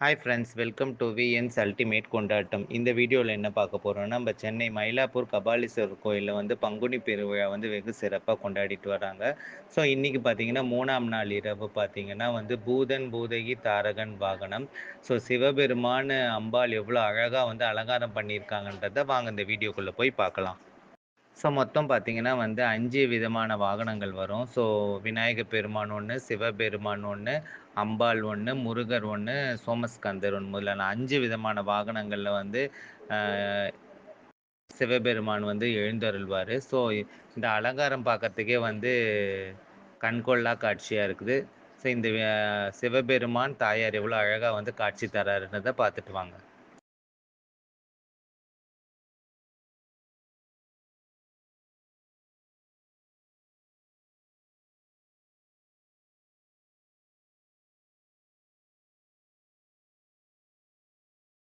Hi friends welcome to VNS ultimate கொண்டாட்டம் இந்த வீடியோவில் என்ன பார்க்க போகிறோம்னா நம்ம சென்னை மயிலாப்பூர் கபாலீஸ்வரர் கோயிலில் வந்து பங்குனி பெருவிழா வந்து வெகு சிறப்பாக கொண்டாடிட்டு வராங்க. ஸோ இன்றைக்கி பார்த்தீங்கன்னா மூணாம் நாள் இரவு பார்த்தீங்கன்னா வந்து பூதன் பூதகி தாரகன் வாகனம். ஸோ சிவபெருமான் அம்பாள் எவ்வளோ அழகாக வந்து அலங்காரம் பண்ணியிருக்காங்கன்றதை வாங்க இந்த வீடியோக்குள்ளே போய் பார்க்கலாம். ஸோ மொத்தம் பார்த்தீங்கன்னா வந்து அஞ்சு விதமான வாகனங்கள் வரும். ஸோ விநாயகர் பெருமான் ஒன்று சிவபெருமான் ஒன்று அம்பாள் ஒன்று முருகர் ஒன்று சோமஸ்கந்தர் ஒன்று முதலான அஞ்சு விதமான வாகனங்களில் வந்து சிவபெருமான் வந்து எழுந்தருள்வார். ஸோ இந்த அலங்காரம் பார்க்கறதுக்கே வந்து கண்கொள்ளா காட்சியாக இருக்குது. ஸோ இந்த சிவபெருமான் தாயார் எவ்வளோ அழகாக வந்து காட்சி தராருன்றதை பார்த்துட்டு வாங்க.